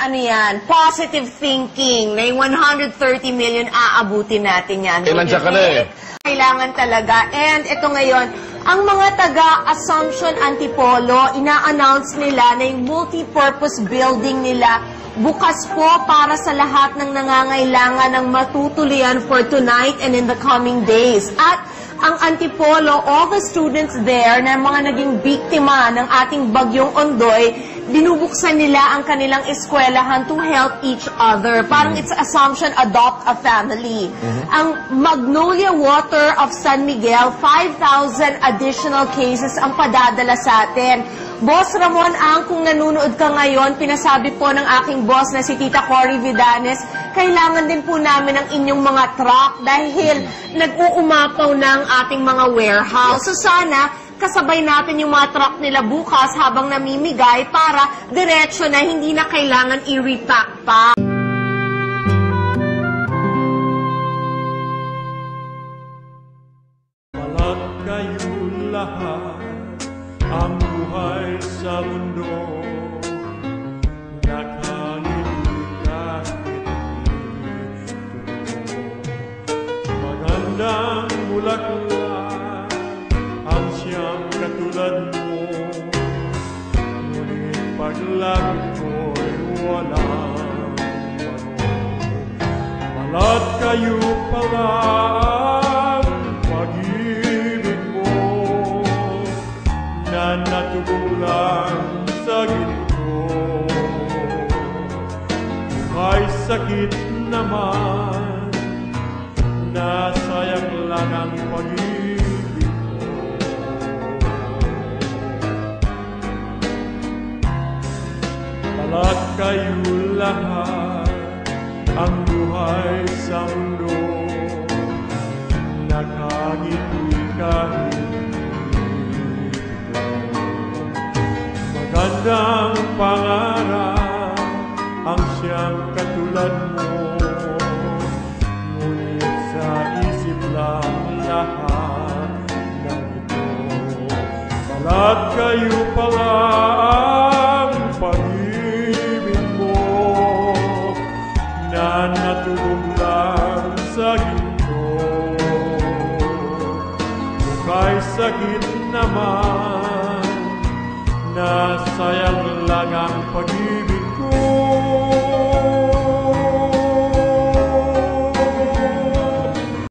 ano yan, positive thinking na yung 130 million aabutin natin yan. Eh, nandiyan ka na eh. Kailangan talaga. And ito ngayon, ang mga taga Assumption Antipolo, ina-announce nila na yung multi-purpose building nila bukas po para sa lahat ng nangangailangan ng matutulian for tonight and in the coming days. At ang Antipolo, all the students there na mga naging biktima ng ating bagyong Ondoy, binubuksan nila ang kanilang eskwelahan to help each other. Parang it's assumption, adopt a family. Ang Magnolia Water of San Miguel, 5,000 additional cases ang padadala sa atin. Boss Ramon Ang, kung nanonood ka ngayon, pinasabi po ng aking boss na si Tita Cory Vidanes, kailangan din po namin ng inyong mga truck dahil nag-uumapaw na ang ating mga warehouse. So sana, kasabay natin yung mga truck nila bukas habang namimigay para diretsyo na hindi na kailangan i-repack pa. Malat kayo lahat ang buhay sa mundo. Nakangiti kahit hindi Magandang bulaklak Ko'y walang Malat kayo pala ang pag-ibig mo na natugulang sa ginto. Buhay sakit naman, kayo lahat ang buhay sa mundo. Nakangiti kahit Magandang pangarap ang siyang katulad mo. Ngunit sa isip lang lahat ng ito Balat kayo pala sa ginto. Bukay